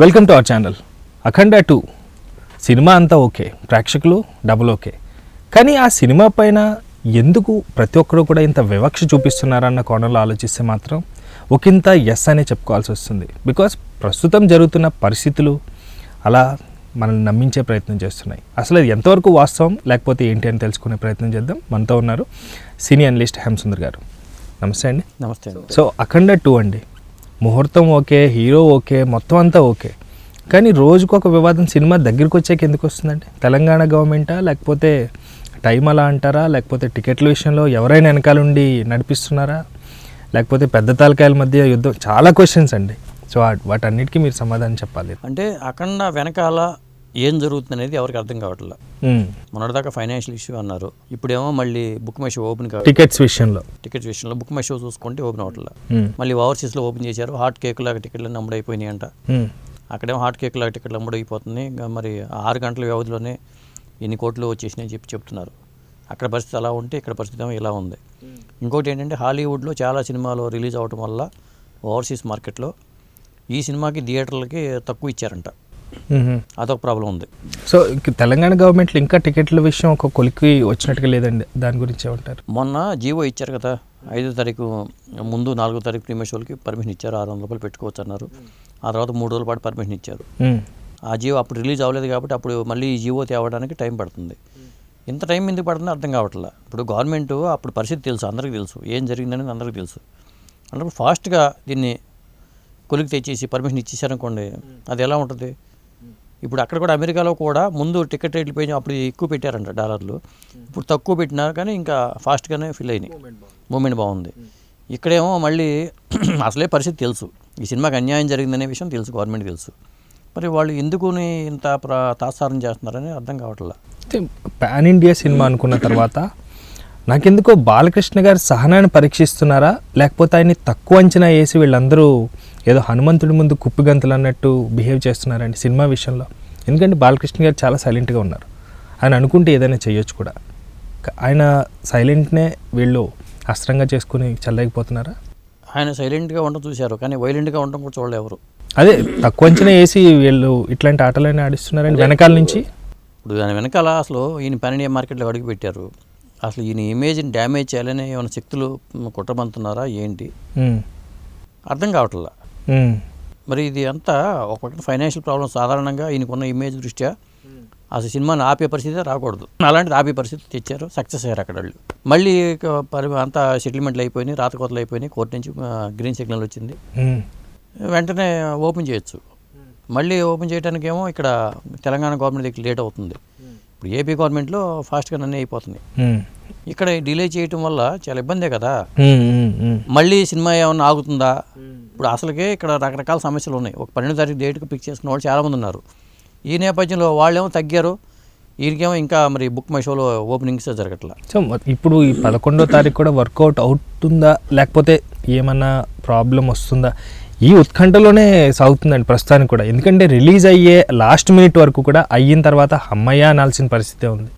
Welcome to our channel Akhanda two cinema అంతా okay ప్రేక్షకులు double okay. కానీ ఆ సినిమా పైన ఎందుకు ప్రతి ఒక్కరు కూడా ఇంత వివక్ష చూపిస్తున్నారన్న కోణంలో ఆలోచిస్తే మాత్రం ఒకంత ఎస్ అనే చెప్పుకోవాల్సి వస్తుంది. బికాస్ ప్రస్తుతం జరుగుతున్న పరిస్థితులు అలా మనల్ని నమ్మించే ప్రయత్నం చేస్తున్నాయి. అసలు అది ఎంతవరకు వాస్తవం లేకపోతే ఏంటి అని తెలుసుకునే ప్రయత్నం చేద్దాం. మనతో ఉన్నారు సినీ అనలిస్ట్ హేమసుందర్ గారు. నమస్తే అండి. నమస్తే సో అఖండ టూ అండి. ముహూర్తం ఓకే హీరో ఓకే మొత్తం అంతా ఓకే. కానీ రోజుకు ఒక వివాదం సినిమా దగ్గరికి వచ్చాక ఎందుకు వస్తుందండి? తెలంగాణ గవర్నమెంటా లేకపోతే టైం అలా అంటారా? లేకపోతే టికెట్ల విషయంలో ఎవరైనా వెనకాల ఉండి నడిపిస్తున్నారా? లేకపోతే పెద్ద తాలకాయల మధ్య యుద్ధం? చాలా క్వశ్చన్స్ అండి. సో వాటన్నిటికీ మీరు సమాధానం చెప్పాలి. అంటే అఖండ వెనకాల ఏం జరుగుతుంది అనేది ఎవరికి అర్థం కావట్లేదు. మొన్నటిదాకా ఫైనాన్షియల్ ఇష్యూ అన్నారు. ఇప్పుడేమో మళ్ళీ బుక్ మై షో ఓపెన్ కావాలి టికెట్స్ విషయంలో. టికెట్స్ విషయంలో బుక్ మై షో చూసుకుంటే ఓపెన్ అవ్వట్లేదు. మళ్ళీ ఓవర్సీస్లో ఓపెన్ చేశారు. హాట్ కేక్ లాగా టికెట్లు అమ్ముడైపోయినాయి అంట. అక్కడేమో హాట్ కేక్ లాగా టికెట్లు అమ్ముడైపోతుంది మరి ఆరు గంటల వ్యవధిలోనే ఎన్ని కోట్లు వచ్చేసినాయి చెప్పి చెప్తున్నారు. అక్కడ పరిస్థితి అలా ఉంటే ఇక్కడ పరిస్థితి ఏమో ఇలా ఉంది. ఇంకోటి ఏంటంటే హాలీవుడ్లో చాలా సినిమాలు రిలీజ్ అవడం వల్ల ఓవర్సీస్ మార్కెట్లో ఈ సినిమాకి థియేటర్లకి తక్కువ ఇచ్చారంట. అదొక ప్రాబ్లం ఉంది. సో తెలంగాణ గవర్నమెంట్లో ఇంకా టికెట్ల విషయం ఒక కొలికి వచ్చినట్టుగా లేదండి. దాని గురించి ఏమంటారు? మొన్న జీవో ఇచ్చారు కదా ఐదో తారీఖు ముందు నాలుగో తారీఖు ప్రీమియర్ షోలకి పర్మిషన్ ఇచ్చారు ఆరు వందల రూపాయలు పెట్టుకోవచ్చు అన్నారు. ఆ తర్వాత మూడు రోజుల పాటు పర్మిషన్ ఇచ్చారు. మ్మ్. ఆ జియో అప్పుడు రిలీజ్ అవ్వలేదు కాబట్టి అప్పుడు మళ్ళీ ఈ జియో తేవడానికి టైం పడుతుంది. ఇంత టైం ఎందుకు పడుతుందో అర్థం కావట్లేదు ఇప్పుడు గవర్నమెంట్ అప్పుడు పరిస్థితి తెలుసు అందరికీ తెలుసు. ఏం జరిగిందనేది అందరికీ తెలుసు. అంటే ఫాస్ట్గా దీన్ని కొలికి తెచ్చేసి పర్మిషన్ ఇచ్చేసారనుకోండి అది ఎలా ఉంటుంది? ఇప్పుడు అక్కడ కూడా అమెరికాలో కూడా ముందు టికెట్ రేట్లు పోయి అప్పుడు ఎక్కువ పెట్టారంట డాలర్లు. ఇప్పుడు తక్కువ పెట్టినారు కానీ ఇంకా ఫాస్ట్గానే ఫిల్ అయినాయి. మూమెంట్ బాగుంది. ఇక్కడేమో మళ్ళీ అసలే పరిస్థితి తెలుసు. ఈ సినిమాకి అన్యాయం జరిగిందనే విషయం తెలుసు గవర్నమెంట్ తెలుసు. మరి వాళ్ళు ఎందుకుని ఇంత తాత్సారం చేస్తున్నారని అర్థం కావట్లేదు అయితే పాన్ ఇండియా సినిమా అనుకున్న తర్వాత నాకెందుకో బాలకృష్ణ గారి సహనాన్ని పరీక్షిస్తున్నారా? లేకపోతే ఆయన్ని తక్కువ అంచనా వేసి వీళ్ళందరూ ఏదో హనుమంతుడి ముందు కుప్పిగంతులు అన్నట్టు బిహేవ్ చేస్తున్నారండి సినిమా విషయంలో. ఎందుకంటే బాలకృష్ణ గారు చాలా సైలెంట్గా ఉన్నారు. ఆయన అనుకుంటే ఏదైనా చేయొచ్చు కూడా. ఆయన సైలెంట్నే వీళ్ళు అస్త్రంగా చేసుకుని చల్లైపోతున్నారా ఆయన సైలెంట్గా ఉండడం చూశారు కానీ వైలెంట్గా ఉండడం కూడా చూడలేదు ఎవరు. అదే తక్కువ అంచనా వేసి వీళ్ళు ఇట్లాంటి ఆటలైనా ఆడిస్తున్నారండి వెనకాల నుంచి? ఇప్పుడు దాని వెనకాల అసలు ఈయన పని ఇండియా మార్కెట్లో అడుగు పెట్టారు. అసలు ఈయన ఇమేజ్ని డ్యామేజ్ చేయాలని ఏమైనా శక్తులు కుట్రబంతున్నారా ఏంటి? అర్థం కావట్లేదు ఉమ్, మరి ఇది అంతా ఒక పక్కన ఫైనాన్షియల్ ప్రాబ్లమ్ సాధారణంగా ఈయనకున్న ఇమేజ్ దృష్ట్యా అసలు సినిమాని ఆపే పరిస్థితి రాకూడదు. అలాంటిది ఆపే పరిస్థితి తెచ్చారు సక్సెస్ అయ్యారు అక్కడ వాళ్ళు. మళ్ళీ పరి అంతా సెటిల్మెంట్లు అయిపోయినాయి రాతకోతలు అయిపోయినాయి కోర్టు నుంచి గ్రీన్ సిగ్నల్ వచ్చింది. వెంటనే ఓపెన్ చేయొచ్చు. మళ్ళీ ఓపెన్ చేయడానికి ఏమో ఇక్కడ తెలంగాణ గవర్నమెంట్ దగ్గర లేట్ అవుతుంది. ఇప్పుడు ఏపీ గవర్నమెంట్లో ఫాస్ట్గా అన్నీ అయిపోతుంది ఇక్కడ డిలే చేయటం వల్ల చాలా ఇబ్బందే కదా. మళ్ళీ సినిమా ఏమన్నా ఆగుతుందా? ఇప్పుడు అసలుకే ఇక్కడ రకరకాల సమస్యలు ఉన్నాయి. ఒక పన్నెండు తారీఖు డేట్కి పిక్ చేసుకున్న వాళ్ళు చాలామంది ఉన్నారు. ఈ నేపథ్యంలో వాళ్ళేమో తగ్గారు. వీరికేమో ఇంకా మరి బుక్ మై షోలో ఓపెనింగ్స్ జరగట్లా. సో ఇప్పుడు ఈ పదకొండో తారీఖు కూడా వర్కౌట్ అవుతుందా? లేకపోతే ఏమన్నా ప్రాబ్లం వస్తుందా? ఈ ఉత్కంఠలోనే సాగుతుందండి ప్రస్తుతానికి కూడా. ఎందుకంటే రిలీజ్ అయ్యే లాస్ట్ మినిట్ వరకు కూడా అయిన తర్వాత అమ్మయ్య అనాల్సిన పరిస్థితే ఉంది.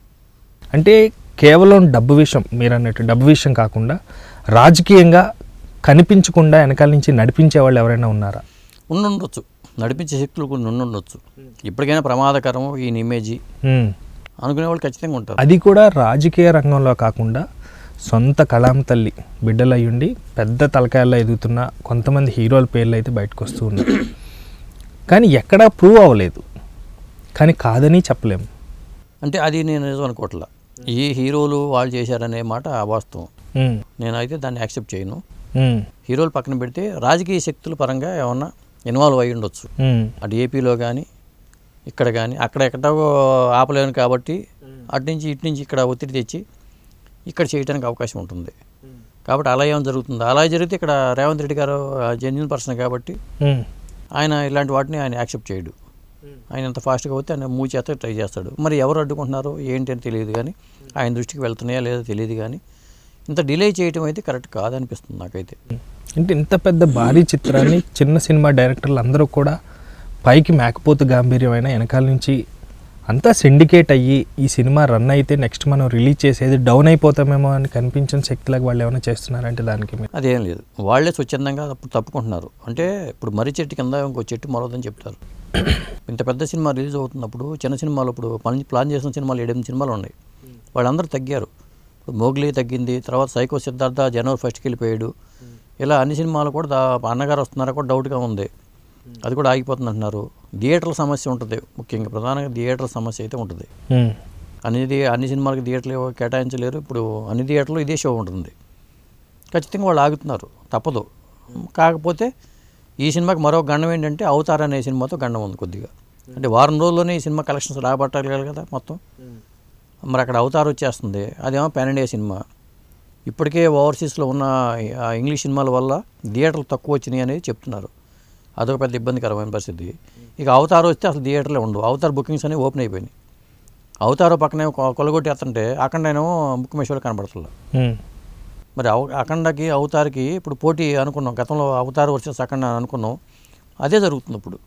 అంటే కేవలం డబ్బు విషయం మీరు అన్నట్టు డబ్బు విషయం కాకుండా రాజకీయంగా కనిపించకుండా వెనకాల నుంచి నడిపించే వాళ్ళు ఎవరైనా ఉన్నారా? ఉండుండొచ్చు. నడిపించే శక్తులు కొన్ని ఉండుండొచ్చు. ఇప్పటికైనా ప్రమాదకరం ఈయన ఇమేజీ. అనుకునే వాళ్ళు ఖచ్చితంగా ఉంటారు. అది కూడా రాజకీయ రంగంలో కాకుండా సొంత కళాం తల్లి బిడ్డలు అయ్యుండి పెద్ద తలకాయల్లో ఎదుగుతున్న కొంతమంది హీరోల పేర్లు అయితే బయటకు వస్తూ ఉన్నాయి. కానీ ఎక్కడా ప్రూవ్ అవ్వలేదు. కానీ కాదని చెప్పలేము అంటే అది నేను నిజం అనుకోవట్లా. ఈ హీరోలు వాళ్ళు చేశారనే మాట అవాస్తవం నేనైతే దాన్ని యాక్సెప్ట్ చేయను. హీరోలు పక్కన పెడితే రాజకీయ శక్తుల పరంగా ఏమన్నా ఇన్వాల్వ్ అయి ఉండొచ్చు. అటు ఏపీలో కానీ ఇక్కడ కానీ అక్కడ ఎక్కడో ఆపలేను కాబట్టి అటు నుంచి ఇటు నుంచి ఇక్కడ ఒత్తిడి తెచ్చి ఇక్కడ చేయడానికి అవకాశం ఉంటుంది. కాబట్టి అలా ఏమైనా జరుగుతుంది? అలా జరిగితే ఇక్కడ రేవంత్ రెడ్డి గారు జెన్యున్ పర్సన్ కాబట్టి ఆయన ఇలాంటి వాటిని ఆయన యాక్సెప్ట్ చేయడు. ఆయన ఎంత ఫాస్ట్గా పోతే ఆయన మూవ్ చేస్తే ట్రై చేస్తాడు. మరి ఎవరు అడ్డుకుంటున్నారో ఏంటి అని తెలియదు కానీ ఆయన దృష్టికి వెళ్తున్నాయా లేదో తెలియదు కానీ ఇంత డిలే చేయటం అయితే కరెక్ట్ కాదనిపిస్తుంది నాకైతే. అంటే ఇంత పెద్ద భారీ చిత్రాన్ని చిన్న సినిమా డైరెక్టర్లు అందరూ కూడా పైకి మేకపోతు గాంభీర్యమైన వెనకాల నుంచి అంతా సిండికేట్ అయ్యి ఈ సినిమా రన్ అయితే నెక్స్ట్ మనం రిలీజ్ చేసేది డౌన్ అయిపోతామేమో అని కనిపించిన శక్తిలాగా వాళ్ళు ఏమైనా చేస్తున్నారంటే దానికి అదేం లేదు. వాళ్ళే స్వచ్ఛందంగా తప్పు తప్పుకుంటున్నారు. అంటే ఇప్పుడు మర్రి చెట్టు కింద ఇంకో చెట్టు మరొదని చెప్తారు. ఇంత పెద్ద సినిమా రిలీజ్ అవుతున్నప్పుడు చిన్న సినిమాలు ఇప్పుడు ప్లాన్ చేసిన సినిమాలు ఏడెనిమిది సినిమాలు ఉన్నాయి. వాళ్ళందరూ తగ్గారు. మోగ్లీ తగ్గింది తర్వాత సైకో సిద్ధార్థ జనవరి ఫస్ట్కి వెళ్ళిపోయాడు ఇలా అన్ని సినిమాలు కూడా దా అన్నగారు వస్తున్నారా కూడా డౌట్గా ఉంది. అది కూడా ఆగిపోతుంది అంటున్నారు. థియేటర్ల సమస్య ఉంటుంది. ముఖ్యంగా ప్రధానంగా థియేటర్ల సమస్య అయితే ఉంటుంది. అనేది అన్ని సినిమాలకి థియేటర్లు కేటాయించలేరు. ఇప్పుడు అన్ని థియేటర్లో ఇదే షో ఉంటుంది. ఖచ్చితంగా వాళ్ళు ఆగుతున్నారు. తప్పదు. కాకపోతే ఈ సినిమాకి మరో గండం ఏంటంటే అవతార్ అనే సినిమాతో గండం ఉంది కొద్దిగా. అంటే వారం రోజుల్లోనే ఈ సినిమా కలెక్షన్స్ రాబట్టాలి కదా మొత్తం. మరి అక్కడ అవతార్ వచ్చేస్తుంది. అదేమో పాన్ ఇండియా సినిమా. ఇప్పటికే ఓవర్సీస్లో ఉన్న ఇంగ్లీష్ సినిమాల వల్ల థియేటర్లు తక్కువ వచ్చినాయి అనేది చెప్తున్నారు. అదొక పెద్ద ఇబ్బందికరమైన పరిస్థితి. ఇక అవతార్ వస్తే అసలు థియేటర్లే ఉండవు. అవతార్ బుకింగ్స్ అనేవి ఓపెన్ అయిపోయినాయి. అవతారు పక్కనే కొ- కొలగొట్టి వేస్తుంటే అఖండనేమో ముఖ్యమేశ్వరులు కనబడుతుంది మరి అవ అఖండకి అవతార్కి ఇప్పుడు పోటీ అనుకున్నాం. గతంలో అవతార్ వర్సెస్ అఖండ అని అనుకున్నాం. అదే జరుగుతుంది ఇప్పుడు.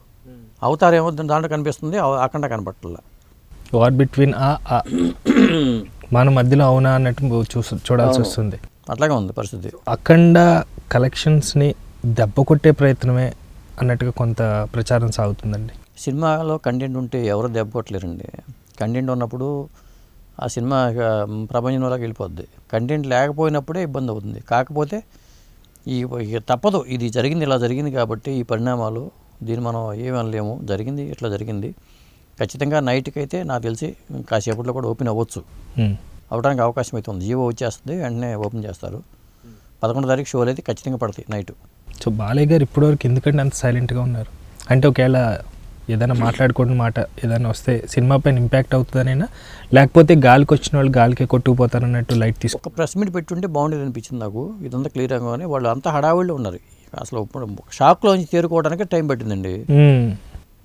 అవతార్ ఏమో దాంట్లో కనిపిస్తుంది. అఖండ కనపట్ల వార్ బిట్వీన్ ఆ. మన మధ్యలో అవునా అన్నట్టు చూసి చూడాల్సి వస్తుంది. అట్లాగే ఉంది పరిస్థితి. అఖండ కలెక్షన్స్ని దెబ్బ కొట్టే ప్రయత్నమే అన్నట్టుగా కొంత ప్రచారం సాగుతుందండి. సినిమాలో కంటెంట్ ఉంటే ఎవరు దెబ్బ కొట్టలేరండి. కంటెంట్ ఉన్నప్పుడు ఆ సినిమా ఇక ప్రపంచంలోకి వెళ్ళిపోద్ది. కంటెంట్ లేకపోయినప్పుడే ఇబ్బంది అవుతుంది. కాకపోతే ఈ తప్పదు. ఇది జరిగింది ఇలా జరిగింది కాబట్టి ఈ పరిణామాలు దీన్ని మనం ఏమి అనలేము జరిగింది ఇట్లా జరిగింది. ఖచ్చితంగా నైట్కి అయితే నాకు తెలిసి కాసేపట్లో కూడా ఓపెన్ అవ్వచ్చు. అవడానికి అవకాశం అయితే ఉంది. జీవో వచ్చేస్తుంది వెంటనే ఓపెన్ చేస్తారు. పదకొండు తారీఖు షోలు అయితే ఖచ్చితంగా పడతాయి నైట్. సో బాలయ్య గారు ఇప్పటివరకు ఎందుకంటే అంత సైలెంట్గా ఉన్నారు? అంటే ఒకవేళ ఏదైనా మాట్లాడుకోవడం మాట ఏదైనా వస్తే సినిమా పైన ఇంపాక్ట్ అవుతుందనైనా? లేకపోతే గాలికి వచ్చిన వాళ్ళు గాలికే కొట్టుకుపోతారన్నట్టు లైట్ తీసుకు ఒక ప్రెస్ మీట్ పెట్టుంటే బాగుండేది అనిపించింది నాకు. ఇదంతా క్లియర్ అవ్వగానే వాళ్ళు అంతా హడావిడిలో ఉన్నారు. అసలు ఇప్పుడు షాక్లోంచి తేరుకోవడానికి టైం పట్టిందండి.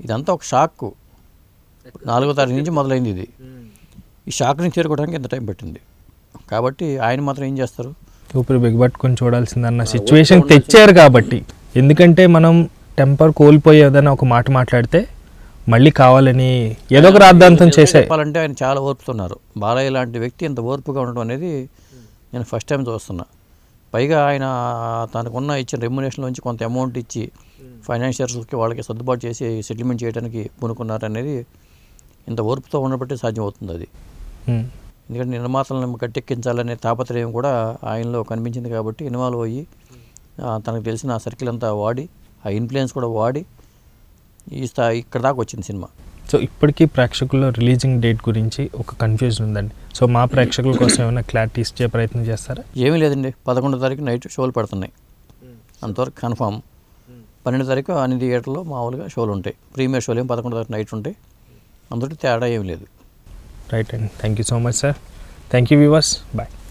ఇదంతా ఒక షాక్. నాలుగో తారీఖు నుంచి మొదలైంది ఇది. ఈ షాక్ నుంచి తేరుకోవడానికి ఎంత టైం పట్టింది. కాబట్టి ఆయన మాత్రం ఏం చేస్తారు? ఊపిరి బిగబట్టుకొని చూడాల్సిందన్న సిచ్యువేషన్ తెచ్చారు కాబట్టి. ఎందుకంటే మనం టెంపర్ కోల్పోయి ఏదైనా ఒక మాట మాట్లాడితే మళ్ళీ కావాలని ఏదో ఒక రాద్ధాంతం చేసే చెప్పాలంటే ఆయన చాలా ఓర్పుతున్నారు. బాలయ్య లాంటి వ్యక్తి ఇంత ఓర్పుగా ఉండడం అనేది నేను ఫస్ట్ టైం చూస్తున్నా. పైగా ఆయన తనకున్న ఇచ్చిన రెమ్యునేషన్ నుంచి కొంత అమౌంట్ ఇచ్చి ఫైనాన్షియర్స్కి వాళ్ళకి సర్దుబాటు చేసి సెటిల్మెంట్ చేయడానికి పూనుకున్నారు అనేది ఇంత ఓర్పుతో ఉండబట్టి సాధ్యం అవుతుంది అది ఎందుకంటే నిర్మాతలను గట్టెక్కించాలనే తాపత్రయం కూడా ఆయనలో కనిపించింది కాబట్టి ఇన్వాల్వ్ అయ్యి ఆ, తనకు తెలిసిన ఆ సర్కిల్ అంతా వాడి ఆ ఇన్ఫ్లుయెన్స్ కూడా వాడి ఈ స్థాయి ఇక్కడ దాకా వచ్చింది సినిమా. సో ఇప్పటికీ ప్రేక్షకుల్లో రిలీజింగ్ డేట్ గురించి ఒక కన్ఫ్యూజన్ ఉందండి. సో మా ప్రేక్షకుల కోసం ఏమైనా క్లారిటీ ఇచ్చే ప్రయత్నం చేస్తారా? ఏమీ లేదండి. పదకొండో తారీఖు నైట్ షోలు పడుతున్నాయి. అంతవరకు కన్ఫామ్. పన్నెండు తారీఖు అన్ని థియేటర్లో మామూలుగా షోలు ఉంటాయి. ప్రీమియర్ షోలు ఏం పదకొండో తారీఖు నైట్ ఉంటాయి. అందులో తేడా ఏం లేదు. రైట్ అండి thank you so much sir thank you viewers bye